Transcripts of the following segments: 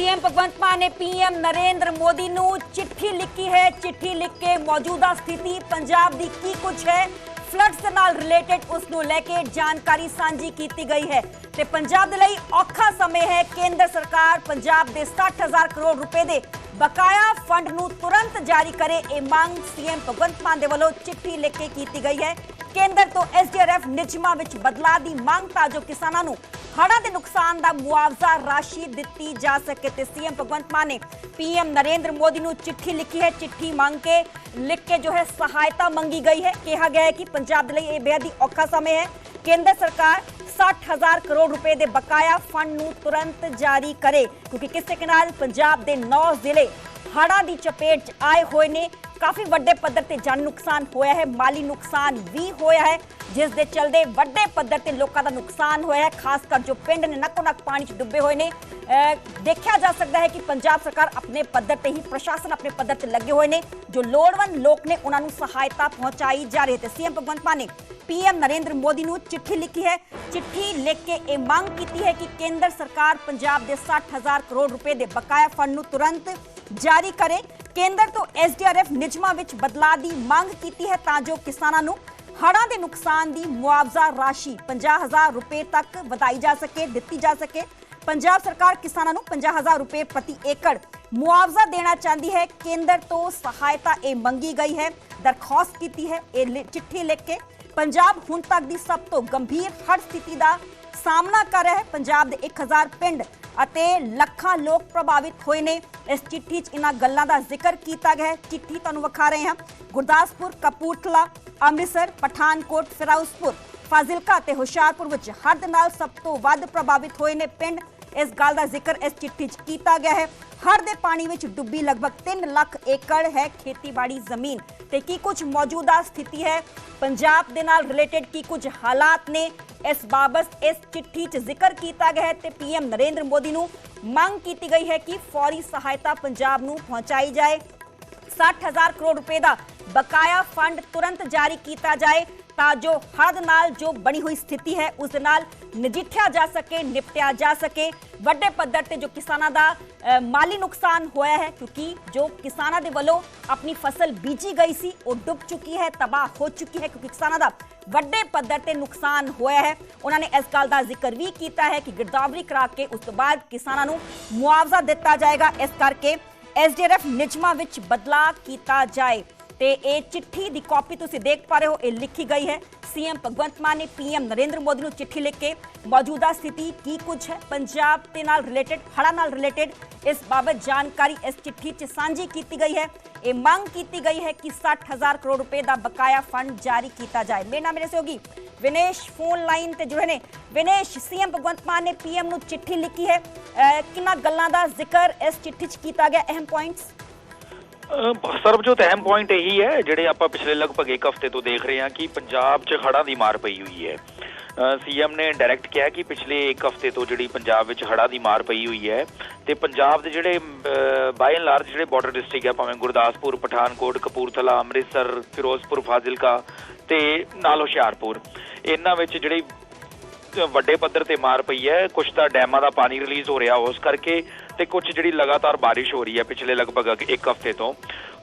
CM Bhagwant Mann ਨੇ PM Narendra Modi ਨੂੰ ਚਿੱਠੀ ਲਿਖੀ ਹੈ। ਚਿੱਠੀ ਲਿਖ ਕੇ ਮੌਜੂਦਾ ਸਥਿਤੀ ਪੰਜਾਬ ਦੀ ਕੀ ਕੁਝ ਹੈ? ਫਲੱਡਸ ਦੇ ਨਾਲ ਰਿਲੇਟਡ ਉਸ ਨੂੰ ਲੈ ਕੇ ਜਾਣਕਾਰੀ ਸਾਂਝੀ ਕੀਤੀ ਗਈ ਹੈ। ਤੇ ਪੰਜਾਬ ਦੇ ਲਈ ਔਖਾ ਸਮੇਂ ਹੈ। ਕੇਂਦਰ ਸਰਕਾਰ ਪੰਜਾਬ ਦੇ 60000 ਕਰੋੜ ਰੁਪਏ ਦੇ ਬਕਾਇਆ ਫੰਡ ਨੂੰ ਤੁਰੰਤ ਜਾਰੀ ਕਰੇ। ਇਹ ਮੰਗ ਸੀਐਮ ਭਗਵੰਤ ਮਾਨ ਦੇ ਵੱਲੋਂ ਚਿੱਠੀ ਲਿਖ ਕੇ ਕੀਤੀ ਗਈ ਹੈ। ਕੇਂਦਰ ਤੋਂ ਐਸਡੀਆਰਐਫ ਨਿਯਮਾਂ ਵਿੱਚ ਬਦਲਾਅ ਦੀ ਮੰਗ ਤਾਂ ਜੋ ਕਿਸਾਨਾਂ ਨੂੰ ਹੜ੍ਹਾਂ ਦੇ ਨੁਕਸਾਨ ਦਾ ਮੁਆਵਜ਼ਾ ਰਾਸ਼ੀ ਦਿੱਤੀ ਜਾ ਸਕੇ ਤੇ ਸੀਐਮ ਭਗਵੰਤ ਮਾਨ ਨੇ ਪੀਐਮ ਨਰਿੰਦਰ ਮੋਦੀ ਨੂੰ ਚਿੱਠੀ ਲਿਖੀ ਹੈ। ਚਿੱਠੀ ਮੰਗ ਕੇ ਲਿਖ ਕੇ ਜੋ ਹੈ ਸਹਾਇਤਾ ਮੰਗੀ ਗਈ ਹੈ। ਕਿਹਾ ਗਿਆ ਹੈ ਕਿ ਪੰਜਾਬ ਦੇ ਲਈ ਇਹ ਬੇहद ਹੀ ਔਖਾ ਸਮੇਂ ਹੈ। ਕੇਂਦਰ ਸਰਕਾਰ 60000 ਕਰੋੜ ਰੁਪਏ ਦੇ ਬਕਾਇਆ ਫੰਡ ਨੂੰ ਤੁਰੰਤ ਜਾਰੀ ਕਰੇ, ਕਿਉਂਕਿ ਕਿਸੇ ਕੇ ਨਾਲ ਪੰਜਾਬ ਦੇ 9 ਜ਼ਿਲ੍ਹੇ ਹੜ੍ਹਾਂ ਦੀ ਚਪੇਟ 'ਚ ਆਏ ਹੋਏ ਨੇ। ਕਾਫੀ ਵੱਡੇ ਪੱਧਰ ਤੇ ਜਾਨੀ ਨੁਕਸਾਨ ਹੋਇਆ ਹੈ, ਮਾਲੀ ਨੁਕਸਾਨ ਵੀ ਹੋਇਆ ਹੈ, ਜਿਸ ਦੇ ਚਲਦੇ ਵੱਡੇ ਪੱਧਰ ਤੇ ਲੋਕਾਂ ਦਾ ਨੁਕਸਾਨ ਹੋਇਆ ਹੈ, ਖਾਸ ਕਰ ਜੋ ਪਿੰਡ ਨੇ ਨੱਕੋ ਨੱਕ ਪਾਣੀ 'ਚ ਡੁੱਬੇ ਹੋਏ ਨੇ। ਦੇਖਿਆ ਜਾ ਸਕਦਾ ਹੈ ਕਿ ਪੰਜਾਬ ਸਰਕਾਰ ਆਪਣੇ ਪੱਧਰ ਤੇ ਹੀ, ਪ੍ਰਸ਼ਾਸਨ ਆਪਣੇ ਪੱਧਰ ਤੇ ਲੱਗੇ ਹੋਏ ਨੇ। ਜੋ ਲੋੜਵੰਦ ਲੋਕ ਨੇ, ਉਹਨਾਂ ਨੂੰ ਸਹਾਇਤਾ ਪਹੁੰਚਾਈ ਜਾ ਰਹੀ ਹੈ। ਤੇ ਸੀਐਮ ਭਗਵੰਤ ਮਾਨ ਨੇ ਪੀਐਮ ਨਰਿੰਦਰ ਮੋਦੀ ਨੂੰ ਚਿੱਠੀ ਲਿਖੀ ਹੈ। ਚਿੱਠੀ ਲਿਖ ਕੇ ਇਹ ਮੰਗ ਕੀਤੀ ਹੈ ਕਿ ਕੇਂਦਰ ਸਰਕਾਰ ਪੰਜਾਬ ਦੇ 60000 ਕਰੋੜ ਰੁਪਏ ਦੇ ਬਕਾਇਆ ਫੰਡ ਨੂੰ ਤੁਰੰਤ ਜਾਰੀ ਕਰੇ। ਕੇਂਦਰ ਤੋਂ ਐਸਡੀਆਰਐਫ ਨਿਯਮਾਂ ਵਿੱਚ ਬਦਲਾਅ ਦੀ ਮੰਗ ਕੀਤੀ ਹੈ ਤਾਂ ਜੋ ਕਿਸਾਨਾਂ ਨੂੰ ਹੜ੍ਹਾਂ ਦੇ ਨੁਕਸਾਨ ਦੀ ਮੁਆਵਜ਼ਾ ਰਾਸ਼ੀ 50000 ਰੁਪਏ ਤੱਕ ਵਧਾਈ ਜਾ ਸਕੇ, ਦਿੱਤੀ ਜਾ ਸਕੇ। ਪੰਜਾਬ ਸਰਕਾਰ ਕਿਸਾਨਾਂ ਨੂੰ 50000 ਰੁਪਏ ਪ੍ਰਤੀ ਏਕੜ ਮੁਆਵਜ਼ਾ ਦੇਣਾ ਚਾਹੁੰਦੀ ਹੈ। ਕੇਂਦਰ ਤੋਂ ਸਹਾਇਤਾ ਇਹ ਮੰਗੀ ਗਈ ਹੈ, ਦਰਖਾਸਤ ਕੀਤੀ ਹੈ, ਇਹ ਲਿ- ਚਿੱਠੀ ਲਿਖ ਕੇ ਪੰਜਾਬ ਹੁਣ ਤੱਕ ਦੀ ਸਭ ਤੋਂ ਗੰਭੀਰ ਹੜ੍ਹ ਸਥਿਤੀ ਦਾ ਸਾਹਮਣਾ ਕਰ ਰਿਹਾ ਹੈ। ਪੰਜਾਬ ਦੇ 1000 ਪਿੰਡ ਅਤੇ ਲੱਖਾਂ ਲੋਕ ਪ੍ਰਭਾਵਿਤ ਹੋਏ ਨੇ। ਇਸ ਚਿੱਠੀ 'ਚ ਇਹਨਾਂ ਗੱਲਾਂ ਦਾ ਜ਼ਿਕਰ ਕੀਤਾ ਗਿਆ ਹੈ। ਚਿੱਠੀ ਤੁਹਾਨੂੰ ਵਿਖਾ ਰਹੇ ਹਾਂ। ਗੁਰਦਾਸਪੁਰ, ਕਪੂਰਥਲਾ, ਅੰਮ੍ਰਿਤਸਰ, ਪਠਾਨਕੋਟ, ਫਿਰੋਜ਼ਪੁਰ, ਫਾਜ਼ਿਲਕਾ ਤੇ ਹੁਸ਼ਿਆਰਪੁਰ ਵਿੱਚ ਹੱਦ ਨਾਲ ਸਭ ਤੋਂ ਵੱਧ ਪ੍ਰਭਾਵਿਤ ਹੋਏ ਨੇ ਪਿੰਡ ਇਸ ਗੱਲ ਦਾ ਜ਼ਿਕਰ ਇਸ ਚਿੱਠੀ 'ਚ ਕੀਤਾ ਗਿਆ ਹੈ। ਹੜ੍ਹ ਦੇ ਪਾਣੀ ਵਿੱਚ ਡੁੱਬੀ ਲਗਭਗ 3 ਲੱਖ ਏਕੜ ਹੈ ਖੇਤੀਬਾੜੀ ਜ਼ਮੀਨ ਤੇ ਕੀ ਕੁਝ ਮੌਜੂਦਾ ਸਥਿਤੀ ਹੈ? ਪੰਜਾਬ ਦੇ ਨਾਲ ਰਿਲੇਟਡ ਕੀ ਕੁਝ ਹਾਲਾਤ ਨੇ? ਇਸ ਬਾਬਤ ਇਸ ਚਿੱਠੀ 'ਚ ਜ਼ਿਕਰ ਕੀਤਾ ਗਿਆ ਹੈ ਤੇ ਪੀਐਮ ਨਰਿੰਦਰ ਮੋਦੀ ਨੂੰ ਮੰਗ ਕੀਤੀ ਗਈ ਹੈ ਕਿ ਫੌਰੀ ਸਹਾਇਤਾ ਪੰਜਾਬ ਨੂੰ ਪਹੁੰਚਾਈ ਜਾਏ। 60000 ਕਰੋੜ ਰੁਪਏ ਦਾ ਬਕਾਇਆ ਫੰਡ ਤੁਰੰਤ ਜਾਰੀ ਕੀਤਾ ਜਾਏ। ਤਾਂ ਜੋ ਹੜ੍ਹ ਨਾਲ ਜੋ ਬਣੀ ਹੋਈ ਸਥਿਤੀ ਹੈ, ਉਸ ਦੇ ਨਾਲ ਨਜਿੱਠਿਆ ਜਾ ਸਕੇ, ਨਿਪਟਿਆ ਜਾ ਸਕੇ। ਵੱਡੇ ਪੱਧਰ ਤੇ ਜੋ ਕਿਸਾਨਾਂ ਦਾ ਮਾਲੀ ਨੁਕਸਾਨ ਹੋਇਆ ਹੈ, ਕਿਉਂਕਿ ਜੋ ਕਿਸਾਨਾਂ ਦੇ ਵੱਲੋਂ ਆਪਣੀ ਫਸਲ ਬੀਜੀ ਗਈ ਸੀ, ਉਹ ਡੁੱਬ ਚੁੱਕੀ ਹੈ, ਤਬਾਹ ਹੋ ਚੁੱਕੀ ਹੈ, ਕਿਉਂਕਿ ਕਿਸਾਨਾਂ ਦਾ ਵੱਡੇ ਪੱਧਰ ਤੇ ਨੁਕਸਾਨ ਹੋਇਆ ਹੈ। ਉਹਨਾਂ ਨੇ ਇਸ ਗੱਲ ਦਾ ਜ਼ਿਕਰ ਵੀ ਕੀਤਾ ਹੈ ਕਿ ਗਿਰਦਾਵਰੀ ਕਰਾ ਕੇ ਉਸ ਤੋਂ ਬਾਅਦ ਕਿਸਾਨਾਂ ਨੂੰ ਮੁਆਵਜ਼ਾ ਦਿੱਤਾ ਜਾਏਗਾ। ਇਸ ਕਰਕੇ ਐਸਡੀਆਰਐਫ ਨਿਯਮਾਂ ਵਿੱਚ ਬਦਲਾਅ ਕੀਤਾ ਜਾਏ। ਤੇ ਇਹ ਚਿੱਠੀ ਦੀ ਕਾਪੀ ਤੁਸੀਂ ਦੇਖ ਪਾ ਰਹੇ ਹੋ, ਇਹ ਲਿਖੀ ਗਈ ਹੈ। ਸੀਐਮ ਭਗਵੰਤ ਮਾਨ ਨੇ ਪੀਐਮ ਨਰਿੰਦਰ ਮੋਦੀ ਨੂੰ ਚਿੱਠੀ ਲਿਖ ਕੇ ਮੌਜੂਦਾ ਸਥਿਤੀ ਕੀ ਕੁਝ ਹੈ, ਪੰਜਾਬ ਦੇ ਨਾਲ ਰਿਲੇਟਡ ਹੜ੍ਹਾਂ ਨਾਲ ਰਿਲੇਟਡ ਇਸ ਬਾਬਤ ਜਾਣਕਾਰੀ ਇਸ ਚਿੱਠੀ 'ਚ ਸਾਂਝੀ ਕੀਤੀ ਗਈ ਹੈ। ਇਹ ਮੰਗ ਕੀਤੀ ਗਈ ਹੈ ਕਿ 60000 ਕਰੋੜ ਰੁਪਏ ਦਾ ਬਕਾਇਆ ਫੰਡ ਜਾਰੀ ਕੀਤਾ ਜਾਏ। ਮੇਰੇ ਨਾਲ ਮੇਰੇ ਸਹਿਯੋਗੀ ਵਿਨੇਸ਼ ਫੋਨ ਲਾਈਨ ਤੇ ਜੁੜੇ ਨੇ। ਵਿਨੇਸ਼, ਸੀਐਮ ਭਗਵੰਤ ਮਾਨ ਨੇ ਪੀਐਮ ਨੂੰ ਚਿੱਠੀ ਲਿਖੀ ਹੈ। ਕਿੰਨਾ ਗੱਲਾਂ ਦਾ ਜ਼ਿਕਰ ਇਸ ਚਿੱਠੀ 'ਚ ਕੀਤਾ ਗਿਆ? ਅਹਿਮ ਪੁਆਇੰਟਸ ਸਰਬਜੋਤ, ਅਹਿਮ ਪੁਆਇੰਟ ਇਹੀ ਹੈ, ਜਿਹੜੇ ਆਪਾਂ ਪਿਛਲੇ ਲਗਭਗ ਇੱਕ ਹਫ਼ਤੇ ਤੋਂ ਦੇਖ ਰਹੇ ਹਾਂ ਕਿ ਪੰਜਾਬ 'ਚ ਹੜ੍ਹਾਂ ਦੀ ਮਾਰ ਪਈ ਹੋਈ ਹੈ। ਸੀਐਮ ਨੇ ਡਾਇਰੈਕਟ ਕਿਹਾ ਕਿ ਪਿਛਲੇ ਇੱਕ ਹਫ਼ਤੇ ਤੋਂ ਜਿਹੜੀ ਪੰਜਾਬ ਵਿੱਚ ਹੜ੍ਹਾਂ ਦੀ ਮਾਰ ਪਈ ਹੋਈ ਹੈ ਤੇ ਪੰਜਾਬ ਦੇ ਜਿਹੜੇ ਬਾਈ ਐਂਡ ਲਾਰਜ ਜਿਹੜੇ ਬਾਰਡਰ ਡਿਸਟ੍ਰਿਕਟ ਹੈ ਭਾਵੇਂ ਗੁਰਦਾਸਪੁਰ, ਪਠਾਨਕੋਟ, ਕਪੂਰਥਲਾ, ਅੰਮ੍ਰਿਤਸਰ, ਫਿਰੋਜ਼ਪੁਰ, ਫਾਜ਼ਿਲਕਾ ਤੇ ਨਾਲ ਹੁਸ਼ਿਆਰਪੁਰ, ਇਹਨਾਂ ਵਿੱਚ ਜਿਹੜੀ ਵੱਡੇ ਪੱਧਰ ਤੇ ਮਾਰ ਪਈ ਹੈ ਕੁਝ ਤਾਂ ਡੈਮਾਂ ਦਾ ਪਾਣੀ ਰਿਲੀਜ਼ ਹੋ ਰਿਹਾ, ਉਸ ਕਰਕੇ ਤੇ ਕੁਝ ਜਿਹੜੀ ਲਗਾਤਾਰ ਬਾਰਿਸ਼ ਹੋ ਰਹੀ ਹੈ ਪਿਛਲੇ ਲਗਭਗ ਇੱਕ ਹਫ਼ਤੇ ਤੋਂ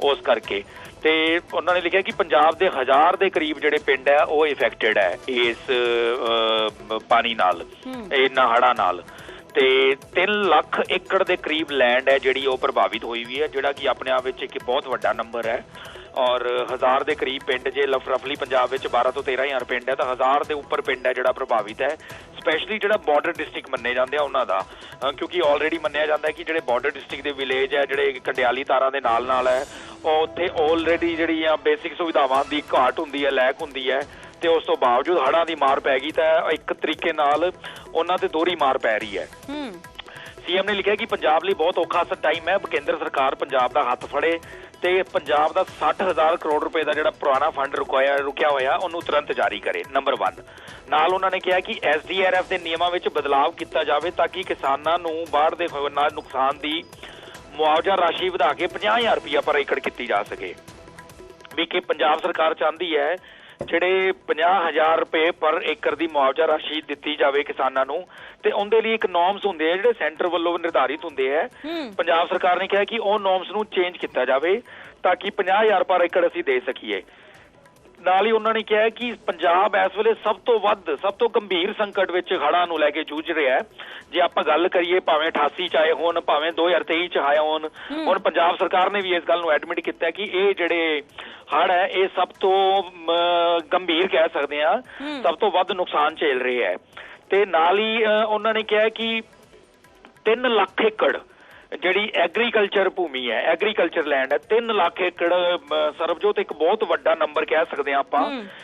ਉਸ ਕਰਕੇ। ਤੇ ਉਹਨਾਂ ਨੇ ਲਿਖਿਆ ਕਿ ਪੰਜਾਬ ਦੇ ਹਜ਼ਾਰ ਦੇ ਕਰੀਬ ਜਿਹੜੇ ਪਿੰਡ ਹੈ ਉਹ ਇਫੈਕਟਡ ਹੈ ਇਸ ਪਾਣੀ ਨਾਲ ਇਹਨਾਂ ਹੜ੍ਹਾਂ ਨਾਲ। ਤੇ 3 ਲੱਖ ਏਕੜ ਦੇ ਕਰੀਬ ਲੈਂਡ ਹੈ ਜਿਹੜੀ ਉਹ ਪ੍ਰਭਾਵਿਤ ਹੋਈ ਵੀ ਹੈ ਜਿਹੜਾ ਕਿ ਆਪਣੇ ਆਪ ਵਿੱਚ ਇੱਕ ਬਹੁਤ ਵੱਡਾ ਨੰਬਰ ਹੈ। ਔਰ ਹਜ਼ਾਰ ਦੇ ਕਰੀਬ ਪਿੰਡ ਜੇ ਰਫਲੀ ਪੰਜਾਬ ਵਿੱਚ 12 ਤੋਂ 13000 ਪਿੰਡ ਹੈ ਤਾਂ ਹਜ਼ਾਰ ਦੇ ਉੱਪਰ ਪਿੰਡ ਹੈ ਜਿਹੜਾ ਪ੍ਰਭਾਵਿਤ ਹੈ। ਸਪੈਸ਼ਲੀ ਜਿਹੜਾ ਬਾਰਡਰ ਡਿਸਟ੍ਰਿਕਟ ਮੰਨੇ ਜਾਂਦੇ ਆ ਉਹਨਾਂ ਦਾ। ਕਿਉਂਕਿ ਆਲਰੇਡੀ ਮੰਨਿਆ ਜਾਂਦਾ ਹੈ ਕਿ ਜਿਹੜੇ ਬਾਰਡਰ ਡਿਸਟ੍ਰਿਕਟ ਦੇ ਵਿਲੇਜ ਹੈ ਜਿਹੜੇ ਕੰਡਿਆਲੀ ਤਾਰਾਂ ਦੇ ਨਾਲ ਨਾਲ ਹੈ ਉਹ ਉੱਥੇ ਆਲਰੇਡੀ ਜਿਹੜੀਆਂ ਬੇਸਿਕ ਸੁਵਿਧਾਵਾਂ ਦੀ ਘਾਟ ਹੁੰਦੀ ਹੈ ਲੈਕ ਹੁੰਦੀ ਹੈ ਤੇ ਉਸ ਤੋਂ ਬਾਵਜੂਦ ਹੜ੍ਹਾਂ ਦੀ ਮਾਰ ਪੈ ਗਈ ਤਾਂ ਇੱਕ ਤਰੀਕੇ ਨਾਲ ਉਹਨਾਂ ਤੇ ਦੋਹਰੀ ਮਾਰ ਪੈ ਰਹੀ ਹੈ। ਹੂੰ। ਸੀਐਮ ਨੇ ਲਿਖਿਆ ਕਿ ਪੰਜਾਬ ਲਈ ਬਹੁਤ ਔਖਾ ਟਾਈਮ ਹੈ ਕੇਂਦਰ ਸਰਕਾਰ ਪੰਜਾਬ ਦਾ ਹੱਥ ਫੜੇ। ਤੇ ਪੰਜਾਬ ਦਾ 60000 ਕਰੋੜ ਰੁਪਏ ਦਾ ਜਿਹੜਾ ਪੁਰਾਣਾ ਫੰਡ ਰੁਕਾਇਆ ਰੁਕਿਆ ਹੋਇਆ, ਉਹਨੂੰ ਤੁਰੰਤ ਜਾਰੀ ਕਰੇ ਨੰਬਰ 1 ਨਾਲ ਉਹਨਾਂ ਨੇ ਕਿਹਾ ਕਿ ਐਸਡੀਆਰਐਫ ਦੇ ਨਿਯਮਾਂ ਵਿੱਚ ਬਦਲਾਅ ਕੀਤਾ ਜਾਵੇ ਤਾਂ ਕਿ ਕਿਸਾਨਾਂ ਨੂੰ ਬਾੜ ਦੇ ਨਾਲ ਨੁਕਸਾਨ ਦੀ ਮੁਆਵਜ਼ਾ ਰਾਸ਼ੀ ਵਧਾ ਕੇ 50000 ਰੁਪਇਆ ਪਰ ਏਕੜ ਕੀਤੀ ਜਾ ਸਕੇ। ਵੀ ਕਿ ਪੰਜਾਬ ਸਰਕਾਰ ਚਾਹੁੰਦੀ ਹੈ ਜਿਹੜੇ 50000 ਰੁਪਏ ਪਰ ਏਕੜ ਦੀ ਮੁਆਵਜ਼ਾ ਰਾਸ਼ੀ ਦਿੱਤੀ ਜਾਵੇ ਕਿਸਾਨਾਂ ਨੂੰ ਤੇ ਉਹਦੇ ਲਈ ਇੱਕ ਨੋਰਮਸ ਹੁੰਦੇ ਆ ਜਿਹੜੇ ਸੈਂਟਰ ਵੱਲੋਂ ਨਿਰਧਾਰਿਤ ਹੁੰਦੇ ਆ। ਹੂੰ। ਪੰਜਾਬ ਸਰਕਾਰ ਨੇ ਕਿਹਾ ਕਿ ਉਹ ਨੋਰਮਸ ਨੂੰ ਚੇਂਜ ਕੀਤਾ ਜਾਵੇ ਤਾਂ ਕਿ 50000 ਪਰ ਏਕੜ ਅਸੀਂ ਦੇ ਸਕੀਏ। ਨਾਲ ਹੀ ਉਹਨਾਂ ਨੇ ਕਿਹਾ ਕਿ ਪੰਜਾਬ ਇਸ ਵੇਲੇ ਸਭ ਤੋਂ ਵੱਧ ਸਭ ਤੋਂ ਗੰਭੀਰ ਸੰਕਟ ਵਿੱਚ ਹੜ੍ਹਾਂ ਨੂੰ ਲੈ ਕੇ ਜੂਝ ਰਿਹਾ ਹੈ। ਜੇ ਆਪਾਂ ਗੱਲ ਕਰੀਏ ਭਾਵੇਂ 88 ਚ ਆਏ ਹੋਣ ਭਾਵੇਂ 2023 ਚ ਆਏ ਹੋਣ ਹੁਣ ਪੰਜਾਬ ਸਰਕਾਰ ਨੇ ਵੀ ਇਸ ਗੱਲ ਨੂੰ ਐਡਮਿਟ ਕੀਤਾ ਕਿ ਇਹ ਜਿਹੜੇ ਹੜ੍ਹ ਹੈ ਇਹ ਸਭ ਤੋਂ ਗੰਭੀਰ ਕਹਿ ਸਕਦੇ ਆ ਸਭ ਤੋਂ ਵੱਧ ਨੁਕਸਾਨ ਝੇਲ ਰਹੇ ਹੈ। ਤੇ ਨਾਲ ਹੀ ਉਹਨਾਂ ਨੇ ਕਿਹਾ ਕਿ 3 ਲੱਖ ਏਕੜ ਜਿਹੜੀ ਐਗਰੀਕਲਚਰ ਭੂਮੀ ਹੈ ਐਗਰੀਕਲਚਰ ਲੈਂਡ ਹੈ 3 ਲੱਖ ਏਕੜ ਸਰਬਜੋਤ ਇੱਕ ਬਹੁਤ ਵੱਡਾ ਨੰਬਰ ਕਹਿ ਸਕਦੇ ਹਾਂ ਆਪਾਂ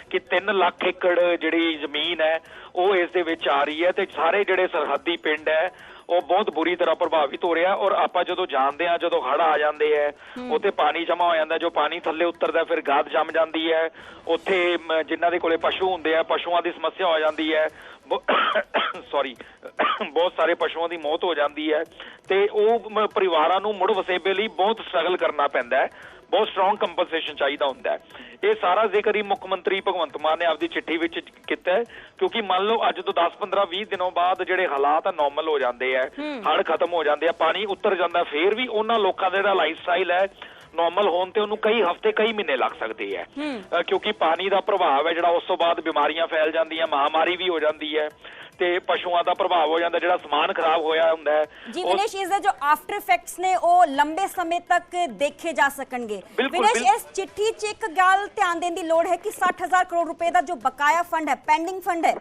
ਕਿ 3 ਲੱਖ ਏਕੜ ਜਿਹੜੀ ਜ਼ਮੀਨ ਹੈ ਉਹ ਇਸ ਦੇ ਵਿੱਚ ਆ ਰਹੀ ਹੈ ਤੇ ਸਾਰੇ ਜਿਹੜੇ ਸਰਹੱਦੀ ਪਿੰਡ ਹੈ ਉਹ ਬਹੁਤ ਬੁਰੀ ਤਰ੍ਹਾਂ ਪ੍ਰਭਾਵਿਤ ਹੋ ਰਿਹਾ ਔਰ ਆਪਾਂ ਜਦੋਂ ਜਾਣਦੇ ਆ ਜਦੋਂ ਹੜ੍ਹ ਆ ਜਾਂਦੇ ਹੈ ਉੱਥੇ ਪਾਣੀ ਜਮਾ ਹੋ ਜਾਂਦਾ ਜੋ ਪਾਣੀ ਥੱਲੇ ਉਤਰਦਾ ਫਿਰ ਗਾਦ ਜੰਮ ਜਾਂਦੀ ਹੈ। ਉੱਥੇ ਜਿਨ੍ਹਾਂ ਦੇ ਕੋਲੇ ਪਸ਼ੂ ਹੁੰਦੇ ਆ ਪਸ਼ੂਆਂ ਦੀ ਸਮੱਸਿਆ ਹੋ ਜਾਂਦੀ ਹੈ। ਸੌਰੀ ਬਹੁਤ ਸਾਰੇ ਪਸ਼ੂਆਂ ਦੀ ਮੌਤ ਹੋ ਜਾਂਦੀ ਹੈ। ਤੇ ਉਹ ਪਰਿਵਾਰਾਂ ਨੂੰ ਮੁੜ ਵਸੇਬੇ ਲਈ ਬਹੁਤ ਸਟਰਗਲ ਕਰਨਾ ਪੈਂਦਾ ਹੈ। ਬਹੁਤ ਸਟਰੋਂਗ ਕੰਪਨਸੇਸ਼ਨ ਚਾਹੀਦਾ ਹੁੰਦਾ ਹੈ। ਇਹ ਸਾਰਾ ਜ਼ਿਕਰ ਹੀ ਮੁੱਖ ਮੰਤਰੀ ਭਗਵੰਤ ਮਾਨ ਨੇ ਆਪਦੀ ਚਿੱਠੀ ਵਿੱਚ ਕੀਤਾ ਹੈ ਕਿਉਂਕਿ ਮੰਨ ਲਓ ਅੱਜ ਤੋਂ 10 15 20 ਦਿਨੋਂ ਬਾਅਦ ਜਿਹੜੇ ਹਾਲਾਤ ਆ ਨਾਰਮਲ ਹੋ ਜਾਂਦੇ ਆ ਹੜ੍ਹ ਖਤਮ ਹੋ ਜਾਂਦੇ ਆ ਪਾਣੀ ਉਤਰ ਜਾਂਦਾ ਫੇਰ ਵੀ ਉਹਨਾਂ ਲੋਕਾਂ ਦਾ ਜਿਹੜਾ ਲਾਈਫ ਸਟਾਈਲ ਹੈ ਨਾਰਮਲ ਹੋਣ ਤੇ ਉਹਨੂੰ ਕਈ ਹਫ਼ਤੇ ਕਈ ਮਹੀਨੇ ਲੱਗ ਸਕਦੇ ਆ। ਅ, ਕਿਉਂਕਿ ਪਾਣੀ ਦਾ ਪ੍ਰਭਾਵ ਹੈ ਜਿਹੜਾ ਉਸ ਤੋਂ ਬਾਅਦ ਬਿਮਾਰੀਆਂ ਫੈਲ ਜਾਂਦੀਆਂ ਮਹਾਮਾਰੀ ਵੀ ਹੋ ਜਾਂਦੀ ਹੈ। ਤੇ ਪਸ਼ੂਆਂ ਦਾ ਪ੍ਰਭਾਵ ਹੋ ਜਾਂਦਾ ਜਿਹੜਾ ਸਮਾਨ ਖਰਾਬ ਹੋਇਆ ਹੁੰਦਾ ਹੈ ਜੀ ਵਿਨੇਸ਼ ਇਸ ਦੇ ਜੋ ਆਫਟਰ ਇਫੈਕਟਸ ਨੇ ਉਹ ਲੰਬੇ ਸਮੇਂ ਤੱਕ ਦੇਖੇ ਜਾ ਸਕਣਗੇ ਵਿਨੇਸ਼। ਇਸ ਚਿੱਠੀ 'ਚ ਇੱਕ ਗੱਲ ਧਿਆਨ ਦੇਣ ਦੀ ਲੋੜ ਹੈ ਕਿ 60000 ਕਰੋੜ ਰੁਪਏ ਦਾ ਜੋ ਬਕਾਇਆ ਫੰਡ ਹੈ ਪੈਂਡਿੰਗ ਫੰਡ ਹੈ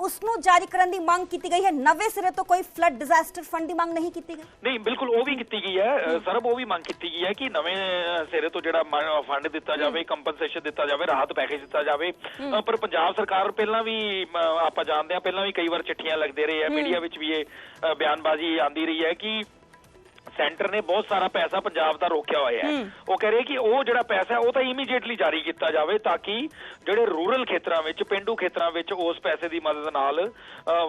ਉਸ ਨੂੰ ਜਾਰੀ ਕਰਨ ਦੀ ਮੰਗ ਕੀਤੀ ਗਈ ਹੈ। ਨਵੇਂ ਸਿਰੇ ਤੋਂ ਕੋਈ ਫਲੱਡ ਡਿਜ਼ਾਸਟਰ ਫੰਡ ਦੀ ਮੰਗ ਨਹੀਂ ਕੀਤੀ ਗਈ। ਨਹੀਂ ਬਿਲਕੁਲ ਉਹ ਵੀ ਕੀਤੀ ਗਈ ਹੈ। ਸਰਬ ਉਹ ਵੀ ਮੰਗ ਕੀਤੀ ਗਈ ਹੈ ਕਿ ਨਵੇਂ ਸਿਰੇ ਤੋਂ ਜਿਹੜਾ ਫੰਡ ਦਿੱਤਾ ਜਾਵੇ ਕੰਪਨਸੇਸ਼ਨ ਦਿੱਤਾ ਜਾਵੇ ਰਾਹਤ ਪੈਕੇਜ ਦਿੱਤਾ ਜਾਵੇ। ਪਰ ਪੰਜਾਬ ਸਰਕਾਰ ਪਹਿਲਾਂ ਵੀ ਆਪਾਂ ਜਾਣਦੇ ਹਾਂ ਪਹਿਲਾਂ ਵੀ ਕਈ ਵਾਰ ਚਿੱਠੀਆਂ ਲੱਗਦੇ ਰਹੇ ਆ ਮੀਡੀਆ ਵਿੱਚ ਵੀ ਇਹ ਬਿਆਨਬਾਜ਼ੀ ਆਂਦੀ ਰਹੀ ਹੈ ਕਿ ਸੈਂਟਰ ਨੇ ਬਹੁਤ ਸਾਰਾ ਪੈਸਾ ਪੰਜਾਬ ਦਾ ਰੋਕਿਆ ਹੋਇਆ ਹੈ। ਉਹ ਕਹਿ ਰਹੇ ਕਿ ਉਹ ਜਿਹੜਾ ਪੈਸਾ ਹੈ ਉਹ ਤਾਂ ਇਮੀਡੀਏਟਲੀ ਜਾਰੀ ਕੀਤਾ ਜਾਵੇ ਤਾਂ ਕਿ ਜਿਹੜੇ ਰੂਰਲ ਖੇਤਰਾਂ ਵਿੱਚ ਪਿੰਡੂ ਖੇਤਰਾਂ ਵਿੱਚ ਉਸ ਪੈਸੇ ਦੀ ਮਦਦ ਨਾਲ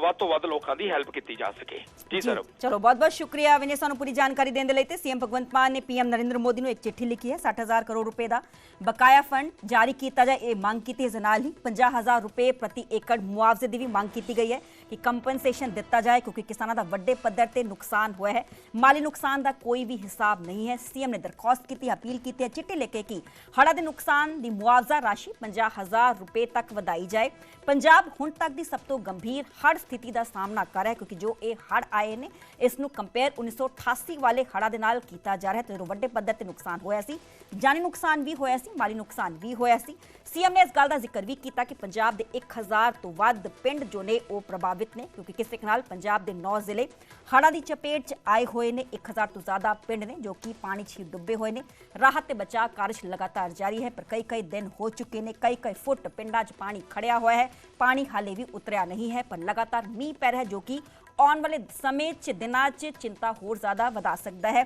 ਵੱਧ ਤੋਂ ਵੱਧ ਲੋਕਾਂ ਦੀ ਹੈਲਪ ਕੀਤੀ ਜਾ ਸਕੇ। ਜੀ ਸਰ। ਚਲੋ ਬਹੁਤ ਬਹੁਤ ਸ਼ੁਕਰੀਆ ਵਿਨੇ ਸਾਨੂੰ ਪੂਰੀ ਜਾਣਕਾਰੀ ਦੇਣ ਦੇ ਲਈ ਤੇ ਸੀਐਮ ਭਗਵੰਤ ਮਾਨ ਨੇ ਪੀਐਮ ਨਰਿੰਦਰ ਮੋਦੀ ਨੂੰ ਇੱਕ ਚਿੱਠੀ ਲਿਖੀ ਹੈ 60000 ਕਰੋੜ ਰੁਪਏ ਦਾ ਬਕਾਇਆ ਫੰਡ ਜਾਰੀ ਕੀਤਾ ਜਾਏ ਇਹ ਮੰਗ ਕੀਤੀ ਦੇ ਨਾਲ ਹੀ 50000 ਰੁਪਏ ਪ੍ਰਤੀ ਏਕੜ ਮੁਆਵਜ਼ੇ ਦੀ ਵੀ ਮੰਗ ਕੀਤੀ ਗਈ ਹੈ। ਕਿ ਕੰਪਨਸੇਸ਼ਨ ਦਿੱਤਾ ਜਾਏ, ਕਿਉਂਕਿ ਕਿਸਾਨਾਂ ਦਾ ਵੱਡੇ ਪੱਧਰ ਤੇ ਨੁਕਸਾਨ ਹੋਇਆ ਹੈ। ਮਾਲੀ ਨੁਕਸਾਨ ਦਾ ਕੋਈ ਵੀ ਹਿਸਾਬ ਨਹੀਂ ਹੈ। ਸੀਐਮ ਨੇ ਦਰਖਾਸਤ ਕੀਤੀ, ਅਪੀਲ ਕੀਤੀ ਹੈ, ਚਿੱਠੀ ਲਿਖ ਕੇ ਕਿ ਹੜ੍ਹਾਂ ਦੇ ਨੁਕਸਾਨ ਦੀ ਮੁਆਵਜ਼ਾ ਰਾਸ਼ੀ 50000 ਰੁਪਏ ਤੱਕ ਵਧਾਈ ਜਾਏ। ਪੰਜਾਬ ਹੁਣ ਤੱਕ ਦੀ ਸਭ ਤੋਂ ਗੰਭੀਰ ਹੜ੍ਹ ਸਥਿਤੀ ਦਾ ਸਾਹਮਣਾ ਕਰ ਰਿਹਾ ਹੈ, ਕਿਉਂਕਿ ਜੋ ਇਹ ਹੜ੍ਹ ਆਏ ਨੇ, ਇਸ ਨੂੰ ਕੰਪੇਅਰ 1988 ਵਾਲੇ ਹੜ੍ਹਾਂ ਦੇ ਨਾਲ ਕੀਤਾ ਜਾ ਰਿਹਾ ਹੈ। ਤੇ ਜਦੋਂ ਵੱਡੇ ਪੱਧਰ ਤੇ ਨੁਕਸਾਨ ਹੋਇਆ ਸੀ, ਜਾਨੀ ਨੁਕਸਾਨ ਵੀ ਹੋਇਆ ਸੀ, ਮਾਲੀ ਨੁਕਸਾਨ ਵੀ ਹੋਇਆ ਸੀ। ਸੀਐਮ ਨੇ ਇਸ ਗੱਲ ਦਾ ਜ਼ਿਕਰ ਵੀ ਕੀਤਾ ਕਿ ਪੰਜਾਬ ਦੇ 1000 ਤੋਂ ਵੱਧ ਪਿੰਡ ਜੋ ਨੇ, ਉਹ ਪ੍ਰਭਾਵਿਤ ਨੇ, ਕਿਉਂਕਿ ਕਿਸੇ ਨਾਲ ਪੰਜਾਬ ਦੇ 9 ਜ਼ਿਲ੍ਹੇ ਹੜ੍ਹਾਂ ਦੀ ਚਪੇਟ 'ਚ ਆਏ ਹੋਏ ਨੇ 1000 ਤੋਂ ਜ਼ਿਆਦਾ ਪਿੰਡ ਨੇ, ਜੋ ਕਿ ਪਾਣੀ 'ਚ ਹੀ ਡੁੱਬੇ ਹੋਏ ਨੇ। ਰਾਹਤ ਤੇ ਬਚਾਅ ਕਾਰਜ ਲਗਾਤਾਰ ਜਾਰੀ ਹੈ, ਪਰ ਕਈ ਕਈ ਦਿਨ ਹੋ ਚੁੱਕੇ ਨੇ, ਕਈ ਕਈ ਫੁੱਟ ਪਿੰਡਾਂ 'ਚ ਪਾਣੀ ਖੜਿਆ ਹੋਇਆ ਹੈ। ਪਾਣੀ ਹਾਲੇ ਵੀ ਉਤਰਿਆ ਨਹੀਂ ਹੈ, ਪਰ ਲਗਾਤਾਰ ਮੀਂਹ ਪੈ ਰਿਹਾ ਜੋ ਕਿ ਆਉਣ ਵਾਲੇ ਸਮੇਂ 'ਚ, ਦਿਨਾਂ 'ਚ ਚਿੰਤਾ ਹੋਰ ਜ਼ਿਆਦਾ ਵਧਾ ਸਕਦਾ ਹੈ।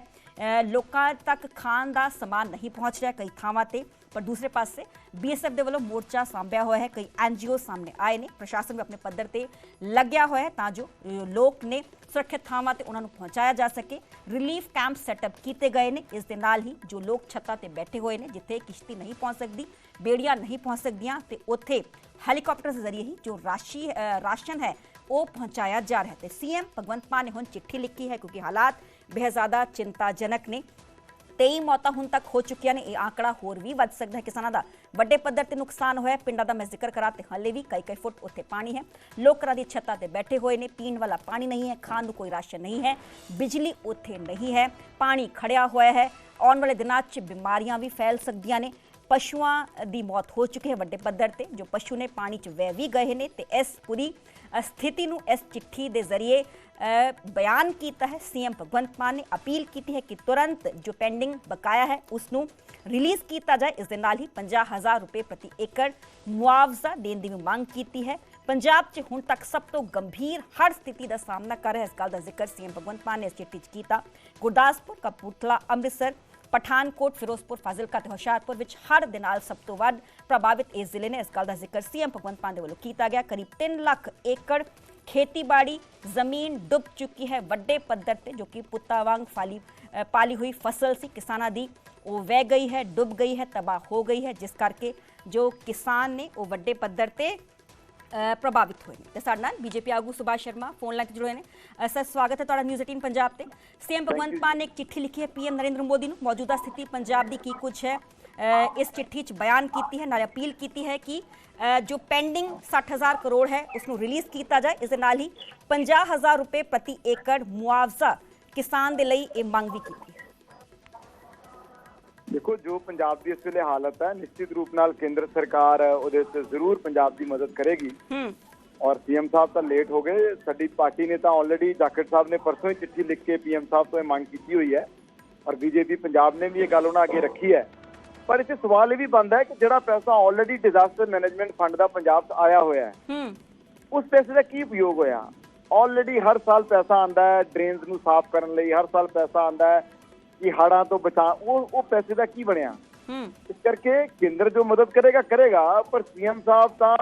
ਲੋਕਾਂ ਤੱਕ ਖਾਣ ਦਾ ਸਮਾਨ ਨਹੀਂ ਪਹੁੰਚ ਰਿਹਾ ਕਈ ਥਾਵਾਂ ਤੇ, ਪਰ ਦੂਸਰੇ ਪਾਸੇ ਬੀਐਸਐਫ ਦੇ ਵੱਲੋਂ ਮੋਰਚਾ ਸਾਂਭਿਆ ਹੋਇਆ ਹੈ। ਕਈ ਐਨਜੀਓ ਸਾਹਮਣੇ ਆਏ ਨੇ, ਪ੍ਰਸ਼ਾਸਨ ਵੀ ਆਪਣੇ ਪੱਧਰ ਤੇ ਲੱਗਿਆ ਹੋਇਆ ਹੈ ਤਾਂ ਜੋ ਲੋਕ ਨੇ ਸੁਰੱਖਿਅਤ ਥਾਵਾਂ ਤੇ ਉਹਨਾਂ ਨੂੰ ਪਹੁੰਚਾਇਆ ਜਾ ਸਕੇ। ਰਿਲੀਫ ਕੈਂਪ ਸੈਟਅਪ ਕੀਤੇ ਗਏ ਨੇ, ਇਸ ਦੇ ਨਾਲ ਹੀ ਜੋ ਲੋਕ ਛੱਤਾਂ ਤੇ ਬੈਠੇ ਹੋਏ ਨੇ, ਜਿੱਥੇ ਕਿਸ਼ਤੀ ਨਹੀਂ ਪਹੁੰਚ ਸਕਦੀ, ਬੇੜੀਆਂ ਨਹੀਂ ਪਹੁੰਚ ਸਕਦੀਆਂ ਤੇ ਉੱਥੇ ਹੈਲੀਕਾਪਟਰ ਦੇ ਜ਼ਰੀਏ ਹੀ ਜੋ ਰਾਸ਼ੀ ਰਾਸ਼ਨ ਹੈ ਉਹ ਪਹੁੰਚਾਇਆ ਜਾ ਰਿਹਾ ਹੈ। ਤੇ ਸੀਐਮ ਭਗਵੰਤ ਮਾਨ ਨੇ ਹੁਣ ਚਿੱਠੀ ਲਿਖੀ ਹੈ ਕਿਉਂਕਿ ਹਾਲਾਤ ਬੇਹਜ਼ਾਦਾ ਚਿੰਤਾਜਨਕ ਨੇ। 23 ਮੌਤਾਂ ਹੁਣ ਤੱਕ ਹੋ ਚੁੱਕੀਆਂ ਨੇ, ਇਹ ਆંકੜਾ ਹੋਰ ਵੀ ਵੱਧ ਸਕਦਾ ਹੈ। ਕਿਸਾਨਾਂ ਦਾ ਵੱਡੇ ਪੱਧਰ ਤੇ ਨੁਕਸਾਨ ਹੋਇਆ ਪਿੰਡਾਂ ਦਾ ਮੈਂ ਜ਼ਿਕਰ ਕਰਾਂ ਤੇ ਹੱਲੇ ਵੀ ਕਈ ਕਈ ਫੁੱਟ ਉੱਥੇ ਪਾਣੀ ਹੈ। ਲੋਕ ਘਰਾਂ ਦੀ ਛੱਤਾਂ ਤੇ ਬੈਠੇ ਹੋਏ ਨੇ, ਪੀਣ ਵਾਲਾ ਪਾਣੀ ਨਹੀਂ ਹੈ, ਖਾਣ ਨੂੰ ਕੋਈ ਰਾਸ਼ਨ ਨਹੀਂ ਹੈ, ਬਿਜਲੀ ਉੱਥੇ ਨਹੀਂ ਹੈ, ਪਾਣੀ ਖੜਿਆ ਹੋਇਆ ਹੈ। ਆਉਣ ਵਾਲੇ ਦਿਨਾਂ 'ਚ ਬਿਮਾਰੀਆਂ ਵੀ ਫੈਲ ਸਕਦੀਆਂ ਨੇ। ਪਸ਼ੂਆਂ ਦੀ ਮੌਤ ਹੋ ਚੁੱਕੀ ਹੈ ਵੱਡੇ ਪੱਧਰ ਤੇ। ਜੋ ਪਸ਼ੂ ਨੇ ਪਾਣੀ 'ਚ ਵਹਿ ਵੀ ਗਏ ਨੇ ਤੇ ਇਸ ਪੂਰੀ ਸਥਿਤੀ ਨੂੰ ਇਸ ਚਿੱਠੀ ਦੇ ਜ਼ਰੀਏ ਬਿਆਨ ਕੀਤਾ ਹੈ ਸੀਐਮ ਭਗਵੰਤ ਮਾਨ ਨੇ ਅਪੀਲ ਕੀਤੀ ਹੈ ਕਿ ਤੁਰੰਤ ਜੋ ਪੈਂਡਿੰਗ ਬਕਾਇਆ ਹੈ ਉਸ ਨੂੰ ਰਿਲੀਜ਼ ਕੀਤਾ ਜਾਏ ਇਸ ਦੇ ਨਾਲ ਹੀ 50000 ਰੁਪਏ ਪ੍ਰਤੀ ਏਕੜ ਮੁਆਵਜ਼ਾ ਦੇਣ ਦੀ ਵੀ ਮੰਗ ਕੀਤੀ ਹੈ ਪੰਜਾਬ 'ਚ ਹੁਣ ਤੱਕ ਸਭ ਤੋਂ ਗੰਭੀਰ ਹਰ ਸਥਿਤੀ ਦਾ ਸਾਹਮਣਾ ਕਰ ਰਿਹਾ ਇਸ ਗੱਲ ਦਾ ਜ਼ਿਕਰ ਸੀਐਮ ਭਗਵੰਤ ਮਾਨ ਨੇ ਇਸ ਚਿੱਠੀ 'ਚ ਕੀਤਾ ਗੁਰਦਾਸਪੁਰ ਕਪੂਰਥਲਾ ਅੰਮ੍ਰਿਤਸਰ ਪਠਾਨਕੋਟ, ਫਿਰੋਜ਼ਪੁਰ, ਫਾਜ਼ਿਲਕਾ ਤੇ ਹੁਸ਼ਿਆਰਪੁਰ ਵਿੱਚ ਹੜ੍ਹ ਦੇ ਨਾਲ ਸਭ ਤੋਂ ਵੱਧ ਪ੍ਰਭਾਵਿਤ ਇਸ ਜ਼ਿਲ੍ਹੇ ਨੇ ਇਸ ਗੱਲ ਦਾ ਜ਼ਿਕਰ ਸੀਐਮ ਭਗਵੰਤ ਮਾਨ ਦੇ ਵੱਲੋਂ ਕੀਤਾ ਗਿਆ। ਕਰੀਬ 3 ਲੱਖ ਏਕੜ ਖੇਤੀਬਾੜੀ ਜ਼ਮੀਨ ਡੁੱਬ ਚੁੱਕੀ ਹੈ। ਵੱਡੇ ਪੱਧਰ ਤੇ ਜੋ ਕਿ ਪੁੱਤਾਂ ਵਾਂਗ ਫਾਲੀ ਪਾਲੀ ਹੋਈ ਫਸਲ ਸੀ। ਕਿਸਾਨਾਂ ਦੀ ਉਹ ਵਹਿ ਗਈ ਹੈ, ਡੁੱਬ ਗਈ ਹੈ, ਤਬਾਹ ਹੋ ਗਈ ਹੈ। ਜਿਸ ਕਰਕੇ ਜੋ ਕਿਸਾਨ ਨੇ ਉਹ ਵੱਡੇ ਪੱਧਰ ਤੇ ਪ੍ਰਭਾਵਿਤ ਹੋਏ ਨੇ। ਤੇ ਸਾਡੇ ਨਾਲ ਬੀਜੇਪੀ ਆਗੂ ਸੁਭਾਸ਼ ਸ਼ਰਮਾ ਫੋਨ ਲਾਈਨ ਤੇ ਜੁੜੇ ਨੇ। ਸਰ ਸਵਾਗਤ ਹੈ ਤੁਹਾਡਾ ਨਿਊਜ਼ 18 ਪੰਜਾਬ ਤੇ। ਸੀਐਮ ਭਗਵੰਤ ਮਾਨ ਨੇ ਇੱਕ ਚਿੱਠੀ ਲਿਖੀ ਹੈ ਪੀਐਮ ਨਰਿੰਦਰ ਮੋਦੀ ਨੂੰ। ਮੌਜੂਦਾ ਸਥਿਤੀ ਪੰਜਾਬ ਦੀ ਕੀ ਕੁਝ ਹੈ? ਇਸ ਚਿੱਠੀ 'ਚ ਬਿਆਨ ਕੀਤੀ ਹੈ ਨਾਲ ਅਪੀਲ ਕੀਤੀ ਹੈ ਕਿ ਜੋ ਪੈਂਡਿੰਗ 60000 ਕਰੋੜ ਹੈ ਉਸ ਨੂੰ ਰਿਲੀਜ਼ ਕੀਤਾ ਜਾਏ। ਇਸ ਦੇ ਨਾਲ ਹੀ 50000 ਰੁਪਏ ਪ੍ਰਤੀ ਏਕੜ ਮੁਆਵਜ਼ਾ ਕਿਸਾਨ ਦੇ ਲਈ ਇਹ ਮੰਗ ਵੀ ਕੀਤੀ ਦੇਖੋ ਜੋ ਪੰਜਾਬ ਦੀ ਇਸ ਵੇਲੇ ਹਾਲਤ ਹੈ ਨਿਸ਼ਚਿਤ ਰੂਪ ਨਾਲ ਕੇਂਦਰ ਸਰਕਾਰ ਉਹਦੇ ਉੱਤੇ ਜ਼ਰੂਰ ਪੰਜਾਬ ਦੀ ਮਦਦ ਕਰੇਗੀ। ਹੂੰ। ਔਰ ਸੀਐਮ ਸਾਹਿਬ ਤਾਂ ਲੇਟ ਹੋ ਗਏ ਸਾਡੀ ਪਾਰਟੀ ਨੇ ਤਾਂ ਆਲਰੇਡੀ ਜਾਖੜ ਸਾਹਿਬ ਨੇ ਪਰਸੋਂ ਹੀ ਚਿੱਠੀ ਲਿਖ ਕੇ ਪੀਐਮ ਸਾਹਿਬ ਤੋਂ ਇਹ ਮੰਗ ਕੀਤੀ ਹੋਈ ਹੈ। ਔਰ ਬੀਜੇਪੀ ਪੰਜਾਬ ਨੇ ਵੀ ਇਹ ਗੱਲ ਉਹਨਾਂ ਅੱਗੇ ਰੱਖੀ ਹੈ। ਪਰ ਇੱਥੇ ਸਵਾਲ ਇਹ ਵੀ ਬਣਦਾ ਹੈ ਕਿ ਜਿਹੜਾ ਪੈਸਾ ਆਲਰੇਡੀ ਡਿਜ਼ਾਸਟਰ ਮੈਨੇਜਮੈਂਟ ਫੰਡ ਦਾ ਪੰਜਾਬ 'ਚ ਆਇਆ ਹੋਇਆ ਹੈ ਹੂੰ। ਉਸ ਪੈਸੇ ਦਾ ਕੀ ਉਪਯੋਗ ਹੋਇਆ? ਆਲਰੇਡੀ ਹਰ ਸਾਲ ਪੈਸਾ ਆਂਦਾ ਹੈ ਡਰੇਨਸ ਨੂੰ ਸਾਫ਼ ਕਰਨ ਲਈ ਹਰ ਸਾਲ ਪੈਸਾ ਆਂਦਾ ਹੈ ਕਿ ਹੜ੍ਹਾਂ ਤੋਂ ਬਚਾ ਉਹ ਉਹ ਪੈਸੇ ਦਾ ਕੀ ਬਣਿਆ? ਹੂੰ। ਇਸ ਕਰਕੇ ਕੇਂਦਰ ਜੋ ਮਦਦ ਕਰੇਗਾ ਕਰੇਗਾ ਪਰ ਸੀਐਮ ਸਾਹਿਬ ਤਾਂ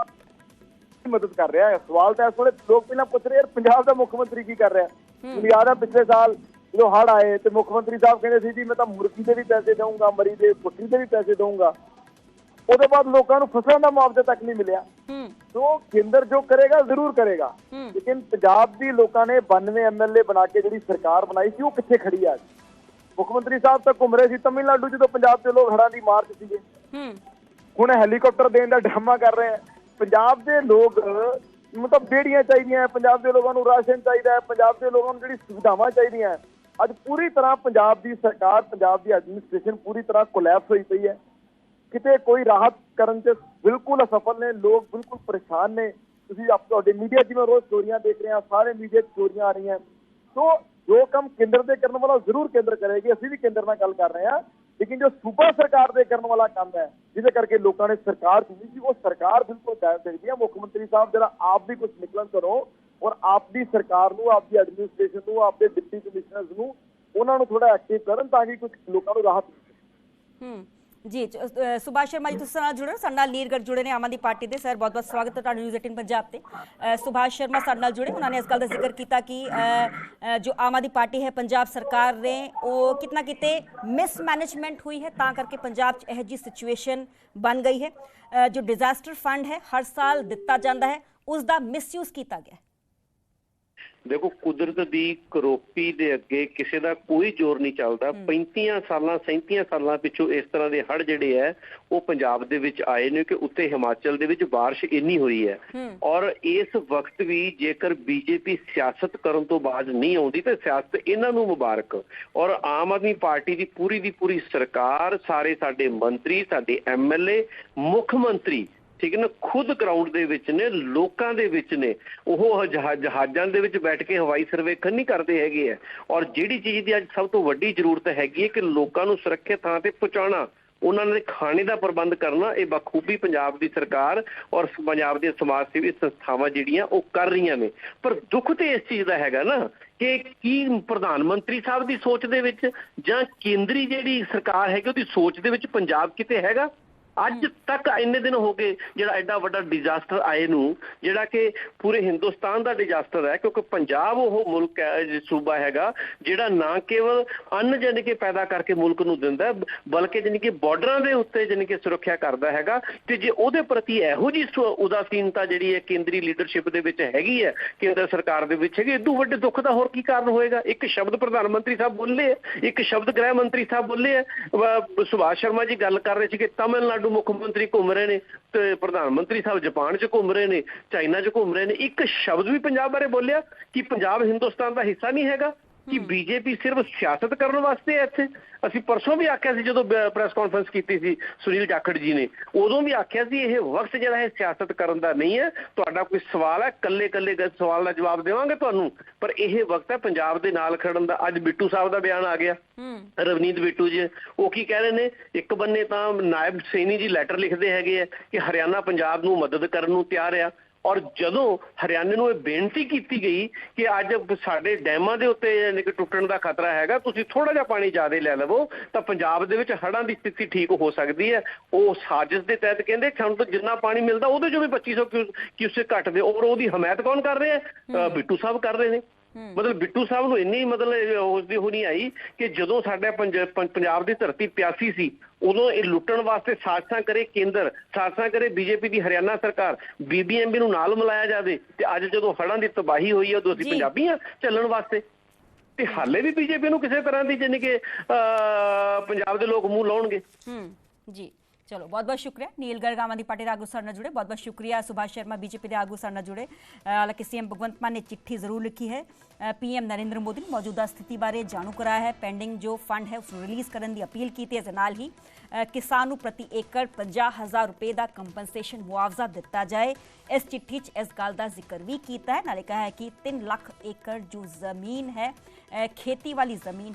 ਮਦਦ ਕਰ ਰਿਹਾ ਹੈ? ਸਵਾਲ ਤਾਂ ਇਸ ਵੇਲੇ ਲੋਕ ਪਹਿਲਾਂ ਪੁੱਛ ਰਹੇ ਯਾਰ ਪੰਜਾਬ ਦਾ ਮੁੱਖ ਮੰਤਰੀ ਕੀ ਕਰ ਰਿਹਾ? ਮੈਨੂੰ ਯਾਦ ਹੈ ਪਿਛਲੇ ਸਾਲ ਜਦੋਂ ਹੜ ਆਏ ਤੇ ਮੁੱਖ ਮੰਤਰੀ ਸਾਹਿਬ ਕਹਿੰਦੇ ਸੀ ਜੀ ਮੈਂ ਤਾਂ ਮੁਰਗੀ ਦੇ ਵੀ ਪੈਸੇ ਦਊਂਗਾ ਮਰੀ ਦੇ ਪੁੱਤਰੀ ਦੇ ਵੀ ਪੈਸੇ ਦਊਂਗਾ। ਉਹਦੇ ਬਾਅਦ ਲੋਕਾਂ ਨੂੰ ਫਸਲਾਂ ਦਾ ਮੁਆਵਜ਼ਾ ਤੱਕ ਨਹੀਂ ਮਿਲਿਆ। ਹੂੰ। ਸੋ ਕੇਂਦਰ ਜੋ ਕਰੇਗਾ ਜ਼ਰੂਰ ਕਰੇਗਾ। ਲੇਕਿਨ ਪੰਜਾਬ ਦੀ ਲੋਕਾਂ ਨੇ 92 ਐਮਐਲਏ ਬਣਾ ਕੇ ਜਿਹੜੀ ਸਰਕਾਰ ਬਣਾਈ ਸੀ ਉਹ ਕਿੱਥੇ ਖੜੀ ਆ ਮੁੱਖ ਮੰਤਰੀ ਸਾਹਿਬ ਤਾਂ ਘੁੰਮ ਰਹੇ ਸੀ ਤਮਿਲਨਾਡੂ ਜਦੋਂ ਪੰਜਾਬ ਦੇ ਲੋਕ ਹੜ੍ਹਾਂ ਦੀ ਮਾਰ 'ਚ ਸੀਗੇ। ਹੂੰ। ਹੁਣ ਹੈਲੀਕਾਪਟਰ ਦੇਣ ਦਾ ਡਰਾਮਾ ਕਰ ਰਹੇ ਆ। ਪੰਜਾਬ ਦੇ ਲੋਕ ਮਤਲਬ ਬੇੜੀਆਂ ਚਾਹੀਦੀਆਂ ਪੰਜਾਬ ਦੇ ਲੋਕਾਂ ਨੂੰ ਰਾਸ਼ਨ ਚਾਹੀਦਾ ਹੈ ਪੰਜਾਬ ਦੇ ਲੋਕਾਂ ਨੂੰ ਜਿਹੜੀ ਸੁਵਿਧਾਵਾਂ ਚਾਹੀਦੀਆਂ। ਅੱਜ ਪੂਰੀ ਤਰ੍ਹਾਂ ਪੰਜਾਬ ਦੀ ਸਰਕਾਰ ਪੰਜਾਬ ਦੀ ਐਡਮਿਨਿਸਟ੍ਰੇਸ਼ਨ ਪੂਰੀ ਤਰ੍ਹਾਂ ਕੋਲੈਪਸ ਹੋਈ ਪਈ ਹੈ। ਕਿਤੇ ਕੋਈ ਰਾਹਤ ਕਰਨ 'ਚ ਬਿਲਕੁਲ ਅਸਫਲ ਨੇ ਲੋਕ ਬਿਲਕੁਲ ਪਰੇਸ਼ਾਨ ਨੇ। ਤੁਸੀਂ ਆਪ ਤੁਹਾਡੇ ਮੀਡੀਆ ਜਿਵੇਂ ਰੋਜ਼ ਸਟੋਰੀਆਂ ਦੇਖ ਰਹੇ ਆ ਸਾਰੇ ਮੀਡੀਆ 'ਚ ਸਟੋਰੀਆਂ ਆ ਰਹੀਆਂ। ਸੋ ਜੋ ਕੰਮ ਕੇਂਦਰ ਦੇ ਕਰਨ ਵਾਲਾ ਜ਼ਰੂਰ ਕੇਂਦਰ ਕਰੇਗੀ, ਅਸੀਂ ਵੀ ਕੇਂਦਰ ਨਾਲ ਗੱਲ ਕਰ ਰਹੇ ਹਾਂ। ਲੇਕਿਨ ਜੋ ਸੂਬਾ ਸਰਕਾਰ ਦੇ ਕਰਨ ਵਾਲਾ ਕੰਮ ਹੈ, ਜਿਹਦੇ ਕਰਕੇ ਲੋਕਾਂ ਨੇ ਸਰਕਾਰ ਚੁਣੀ ਸੀ, ਉਹ ਸਰਕਾਰ ਬਿਲਕੁਲ ਗੈਰ ਸਕਦੀ ਹੈ। ਮੁੱਖ ਮੰਤਰੀ ਸਾਹਿਬ ਜਿਹੜਾ ਆਪ ਵੀ ਕੁਝ ਨਿਕਲਣ ਕਰੋ ਔਰ ਆਪ ਦੀ ਸਰਕਾਰ ਨੂੰ ਆਪ ਦੀ ਐਡਮਿਨਿਸਟ੍ਰੇਸ਼ਨ ਨੂੰ ਆਪ ਦੇ ਡਿਪਟੀ ਕਮਿਸ਼ਨਰਸ ਨੂੰ, ਉਹਨਾਂ ਨੂੰ ਥੋੜਾ ਐਕਟਿਵ ਕਰਨ ਤਾਂ ਕਿ ਕੁਝ ਲੋਕਾਂ ਨੂੰ ਰਾਹਤ ਮਿਲੇ। ਹੂੰ। ਜੀ ਸੁਭਾਸ਼ ਸ਼ਰਮਾ ਜੀ, ਤੁਸੀਂ ਨਾਲ ਜੁੜੇ ਹੋ, ਸਾਡੇ ਨਾਲ ਲੀਰਗੜ ਜੁੜੇ ਨੇ ਆਮ ਆਦਮੀ ਪਾਰਟੀ ਦੇ, ਸਰ ਬਹੁਤ ਬਹੁਤ ਸਵਾਗਤ ਹੈ ਤੁਹਾਡਾ ਨਿਊਜ਼ 18 ਪੰਜਾਬ ਤੇ ਸੁਭਾਸ਼ ਸ਼ਰਮਾ ਸਾਡੇ ਨਾਲ ਜੁੜੇ, ਉਹਨਾਂ ਨੇ ਇਸ ਗੱਲ ਦਾ ਜ਼ਿਕਰ ਕੀਤਾ ਕਿ ਜੋ ਆਮ ਆਦਮੀ ਪਾਰਟੀ ਹੈ ਪੰਜਾਬ ਸਰਕਾਰ ਨੇ, ਉਹ ਕਿਤਨਾ ਕਿਤੇ ਮਿਸਮੈਨੇਜਮੈਂਟ ਹੋਈ ਹੈ, ਤਾਂ ਕਰਕੇ ਪੰਜਾਬ 'ਚ ਇਹੋ ਜਿਹੀ ਸਿਚੁਏਸ਼ਨ ਬਣ ਗਈ ਹੈ ਜੋ ਡਿਜ਼ਾਸਟਰ ਫੰਡ ਹੈ, ਹਰ ਸਾਲ ਦਿੱਤਾ ਜਾਂਦਾ ਹੈ ਉਸ ਦਾ ਮਿਸਯੂਜ਼ ਕੀਤਾ ਗਿਆ ਹੈ। ਦੇਖੋ ਕੁਦਰਤ ਦੀ ਕਰੋਪੀ ਦੇ ਅੱਗੇ ਕਿਸੇ ਦਾ ਕੋਈ ਜ਼ੋਰ ਨਹੀਂ ਚੱਲਦਾ 35 ਸਾਲਾਂ 37 ਸਾਲਾਂ ਪਿੱਛੋਂ ਇਸ ਤਰ੍ਹਾਂ ਦੇ ਹੜ੍ਹ ਜਿਹੜੇ ਹੈ ਉਹ ਪੰਜਾਬ ਦੇ ਵਿੱਚ ਆਏ ਨੇ ਕਿ ਉੱਤੇ ਹਿਮਾਚਲ ਦੇ ਵਿੱਚ بارش ਇੰਨੀ ਹੋਈ ਹੈ ਹੂੰ। ਔਰ ਇਸ ਵਕਤ ਵੀ ਜੇਕਰ ਬੀਜੇਪੀ ਸਿਆਸਤ ਕਰਨ ਤੋਂ ਬਾਅਦ ਨਹੀਂ ਆਉਂਦੀ ਤੇ ਸਿਆਸਤ ਇਹਨਾਂ ਨੂੰ ਮੁਬਾਰਕ ਔਰ ਆਮ ਆਦਮੀ ਪਾਰਟੀ ਦੀ ਪੂਰੀ ਦੀ ਪੂਰੀ ਸਰਕਾਰ ਸਾਰੇ ਸਾਡੇ ਮੰਤਰੀ ਸਾਡੇ ਐਮਐਲਏ ਮੁੱਖ ਮੰਤਰੀ ਠੀਕ ਨਾ, ਖੁਦ ਗਰਾਊਂਡ ਦੇ ਵਿੱਚ ਨੇ, ਲੋਕਾਂ ਦੇ ਵਿੱਚ ਨੇ, ਉਹ ਜਹਾਜ਼ਾਂ ਦੇ ਵਿੱਚ ਬੈਠ ਕੇ ਹਵਾਈ ਸਰਵੇਖਣ ਨਹੀਂ ਕਰਦੇ ਹੈਗੇ ਆ। ਔਰ ਜਿਹੜੀ ਚੀਜ਼ ਦੀ ਅੱਜ ਸਭ ਤੋਂ ਵੱਡੀ ਜ਼ਰੂਰਤ ਹੈਗੀ ਹੈ ਕਿ ਲੋਕਾਂ ਨੂੰ ਸੁਰੱਖਿਅਤ ਥਾਂ ਤੇ ਪਹੁੰਚਾਉਣਾ, ਉਹਨਾਂ ਦੇ ਖਾਣੇ ਦਾ ਪ੍ਰਬੰਧ ਕਰਨਾ, ਇਹ ਬਖੂਬੀ ਪੰਜਾਬ ਦੀ ਸਰਕਾਰ ਔਰ ਪੰਜਾਬ ਦੀਆਂ ਸਮਾਜ ਸੇਵੀ ਸੰਸਥਾਵਾਂ ਜਿਹੜੀਆਂ, ਉਹ ਕਰ ਰਹੀਆਂ ਨੇ। ਪਰ ਦੁੱਖ ਤੇ ਇਸ ਚੀਜ਼ ਦਾ ਹੈਗਾ ਨਾ ਕਿ ਕੀ ਪ੍ਰਧਾਨ ਮੰਤਰੀ ਸਾਹਿਬ ਦੀ ਸੋਚ ਦੇ ਵਿੱਚ ਜਾਂ ਕੇਂਦਰੀ ਜਿਹੜੀ ਸਰਕਾਰ ਹੈਗੀ, ਉਹਦੀ ਸੋਚ ਦੇ ਵਿੱਚ ਪੰਜਾਬ ਕਿਤੇ ਹੈਗਾ? ਅੱਜ ਤੱਕ ਇੰਨੇ ਦਿਨ ਹੋ ਗਏ ਜਿਹੜਾ ਐਡਾ ਵੱਡਾ ਡਿਜ਼ਾਸਟਰ ਆਏ ਨੂੰ ਜਿਹੜਾ ਕਿ ਪੂਰੇ ਹਿੰਦੁਸਤਾਨ ਦਾ ਡਿਜ਼ਾਸਟਰ ਹੈ ਕਿਉਂਕਿ ਪੰਜਾਬ ਉਹ ਮੁਲਕ ਹੈ ਸੂਬਾ ਹੈਗਾ ਜਿਹੜਾ ਨਾ ਕੇਵਲ ਅੰਨ ਜਾਣੀ ਕਿ ਪੈਦਾ ਕਰਕੇ ਮੁਲਕ ਨੂੰ ਦਿੰਦਾ ਬਲਕਿ ਜਾਣੀ ਕਿ ਬਾਰਡਰਾਂ ਦੇ ਉੱਤੇ ਜਾਣੀ ਕਿ ਸੁਰੱਖਿਆ ਕਰਦਾ ਹੈਗਾ ਤੇ ਜੇ ਉਹਦੇ ਪ੍ਰਤੀ ਇਹੋ ਜੀ ਉਦਾਸੀਨਤਾ ਜਿਹੜੀ ਹੈ ਕੇਂਦਰੀ ਲੀਡਰਸ਼ਿਪ ਦੇ ਵਿੱਚ ਹੈਗੀ ਹੈ ਕੇਂਦਰ ਸਰਕਾਰ ਦੇ ਵਿੱਚ ਹੈਗੀ ਇਦੋਂ ਵੱਡੇ ਦੁੱਖ ਦਾ ਹੋਰ ਕੀ ਕਾਰਨ ਹੋਏਗਾ? ਇੱਕ ਸ਼ਬਦ ਪ੍ਰਧਾਨ ਮੰਤਰੀ ਸਾਹਿਬ ਬੋਲੇ ਇੱਕ ਸ਼ਬਦ ਗ੍ਰਹਿ ਮੰਤਰੀ ਸਾਹਿਬ ਬੋਲੇ ਸੁਭਾਸ਼ ਸ਼ਰਮਾ ਜੀ ਗੱਲ ਕਰ ਰਹੇ ਸੀ ਕਿ ਤਮਿਲਨਾਡੂ ਮੁੱਖ ਮੰਤਰੀ ਘੁੰਮ ਰਹੇ ਨੇ ਤੇ ਪ੍ਰਧਾਨ ਮੰਤਰੀ ਸਾਹਿਬ ਜਾਪਾਨ 'ਚ ਘੁੰਮ ਰਹੇ ਨੇ, ਚਾਈਨਾ 'ਚ ਘੁੰਮ ਰਹੇ ਨੇ, ਇੱਕ ਸ਼ਬਦ ਵੀ ਪੰਜਾਬ ਬਾਰੇ ਬੋਲਿਆ ਕਿ ਪੰਜਾਬ ਹਿੰਦੁਸਤਾਨ ਦਾ ਹਿੱਸਾ ਨਹੀਂ ਹੈਗਾ। ਕਿ ਬੀਜੇਪੀ ਸਿਰਫ ਸਿਆਸਤ ਕਰਨ ਵਾਸਤੇ ਹੈ ਇੱਥੇ? ਅਸੀਂ ਪਰਸੋਂ ਵੀ ਆਖਿਆ ਸੀ ਜਦੋਂ ਪ੍ਰੈਸ ਕਾਨਫਰੰਸ ਕੀਤੀ ਸੀ ਸੁਨੀਲ ਜਾਖੜ ਜੀ ਨੇ। ਉਦੋਂ ਵੀ ਆਖਿਆ ਸੀ ਇਹ ਵਕਤ ਜਿਹੜਾ ਹੈ ਸਿਆਸਤ ਕਰਨ ਦਾ ਨਹੀਂ ਹੈ। ਤੁਹਾਡਾ ਕੋਈ ਸਵਾਲ ਹੈ ਕੱਲੇ ਕੱਲੇ ਸਵਾਲ ਦਾ ਜਵਾਬ ਦੇਵਾਂਗੇ ਤੁਹਾਨੂੰ। ਪਰ ਇਹ ਵਕਤ ਹੈ ਪੰਜਾਬ ਦੇ ਨਾਲ ਖੜਨ ਦਾ। ਅੱਜ ਬਿੱਟੂ ਸਾਹਿਬ ਦਾ ਬਿਆਨ ਆ ਗਿਆ। ਰਵਨੀਤ ਬਿੱਟੂ ਜੀ ਉਹ ਕੀ ਕਹਿ ਰਹੇ ਨੇ? ਇੱਕ ਬੰਨੇ ਤਾਂ ਨਾਇਬ ਸੈਣੀ ਜੀ ਲੈਟਰ ਲਿਖਦੇ ਹੈਗੇ ਆ ਕਿ ਹਰਿਆਣਾ ਪੰਜਾਬ ਨੂੰ ਮਦਦ ਕਰਨ ਨੂੰ ਤਿਆਰ ਆ। ਔਰ ਜਦੋਂ ਹਰਿਆਣੇ ਨੂੰ ਇਹ ਬੇਨਤੀ ਕੀਤੀ ਗਈ ਕਿ ਅੱਜ ਸਾਡੇ ਡੈਮਾਂ ਦੇ ਉੱਤੇ ਯਾਨੀ ਕਿ ਟੁੱਟਣ ਦਾ ਖਤਰਾ ਹੈਗਾ, ਤੁਸੀਂ ਥੋੜਾ ਜਿਹਾ ਪਾਣੀ ਜ਼ਿਆਦਾ ਲੈ ਲਵੋ, ਤਾਂ ਪੰਜਾਬ ਦੇ ਵਿੱਚ ਹੜ੍ਹਾਂ ਦੀ ਸਥਿਤੀ ਠੀਕ ਹੋ ਸਕਦੀ ਹੈ। ਉਹ ਸਾਜ਼ਿਸ਼ ਦੇ ਤਹਿਤ ਕਹਿੰਦੇ, ਸਾਨੂੰ ਤਾਂ ਜਿੰਨਾ ਪਾਣੀ ਮਿਲਦਾ ਉਹਦੇ ਚੋਂ ਵੀ 2500 ਕਿਊ- ਕਿਊਸੈਕ ਘੱਟ ਦੇ, ਔਰ ਉਹਦੀ ਹਮਾਇਤ ਕੌਣ ਕਰ ਰਿਹਾ? ਬਿੱਟੂ ਸਾਹਿਬ ਕਰ ਰਹੇ ਨੇ। ਮਤਲਬ ਬਿੱਟੂ ਸਾਹਿਬ ਨੂੰ ਇੰਨੀ ਮਤਲਬ ਉਸ ਦੀ ਹੋਣੀ ਆਈ ਕਿ ਜਦੋਂ ਸਾਡਾ ਪੰਜਾਬ ਦੀ ਧਰਤੀ ਪਿਆਸੀ ਸੀ ਉਦੋਂ ਇਹ ਲੁੱਟਣ ਵਾਸਤੇ ਸਾਜ਼ਿਸ਼ਾਂ ਕਰੇ ਕੇਂਦਰ ਸਾਜ਼ਿਸ਼ਾਂ ਕਰੇ ਬੀਜੇਪੀ ਦੀ ਹਰਿਆਣਾ ਸਰਕਾਰ ਬੀਬੀਐਮਬੀ ਨੂੰ ਨਾਲ ਮਿਲਾਇਆ ਜਾਵੇ ਤੇ ਅੱਜ ਜਦੋਂ ਹੜ੍ਹਾਂ ਦੀ ਤਬਾਹੀ ਹੋਈ ਹੈ ਉਦੋਂ ਅਸੀਂ। ਪੰਜਾਬੀ ਆ ਚੱਲਣ ਵਾਸਤੇ। ਤੇ ਹਾਲੇ ਵੀ ਬੀਜੇਪੀ ਨੂੰ ਕਿਸੇ ਤਰ੍ਹਾਂ ਦੀ ਜਾਣੀ ਕਿ ਪੰਜਾਬ ਦੇ ਲੋਕ ਮੂੰਹ ਲਾਉਣਗੇ। ਹੂੰ ਜੀ। ਚਲੋ ਬਹੁਤ ਬਹੁਤ ਸ਼ੁਕਰੀਆ ਨੀਲ ਗਰਗ ਆਮ ਆਦਮੀ ਪਾਰਟੀ ਦੇ ਆਗੂ ਸਾਡੇ ਨਾਲ ਜੁੜੇ ਬਹੁਤ ਬਹੁਤ ਸ਼ੁਕਰੀਆ ਸੁਭਾਸ਼ ਸ਼ਰਮਾ ਬੀਜੇਪੀ ਦੇ ਆਗੂ ਸਾਡੇ ਨਾਲ ਜੁੜੇ ਅ, ਹਾਲਾਂਕਿ ਸੀਐਮ ਭਗਵੰਤ ਮਾਨ ਨੇ ਚਿੱਠੀ ਜ਼ਰੂਰ ਲਿਖੀ ਹੈ ਪੀਐਮ ਨਰਿੰਦਰ ਮੋਦੀ ਨੇ ਮੌਜੂਦਾ ਸਥਿਤੀ ਬਾਰੇ ਜਾਣੂ ਕਰਾਇਆ ਹੈ ਪੈਂਡਿੰਗ ਜੋ ਫੰਡ ਹੈ ਉਸ ਨੂੰ ਰਿਲੀਜ਼ ਕਰਨ ਦੀ ਅਪੀਲ ਕੀਤੀ ਹੈ ਇਸ ਦੇ ਨਾਲ ਹੀ ਅ, ਕਿਸਾਨ ਨੂੰ ਪ੍ਰਤੀ ਏਕੜ 50000 ਰੁਪਏ ਦਾ ਕੰਪਨਸੇਸ਼ਨ ਮੁਆਵਜ਼ਾ ਦਿੱਤਾ ਜਾਏ ਇਸ ਚਿੱਠੀ 'ਚ ਇਸ ਗੱਲ ਦਾ ਜ਼ਿਕਰ ਵੀ ਕੀਤਾ ਹੈ ਨਾਲੇ ਕਿਹਾ ਹੈ ਕਿ 3 ਲੱਖ ਏਕੜ ਜੋ ਜ਼ਮੀਨ ਹੈ ਅ, ਖੇਤੀ ਵਾਲੀ ਜ਼ਮੀਨ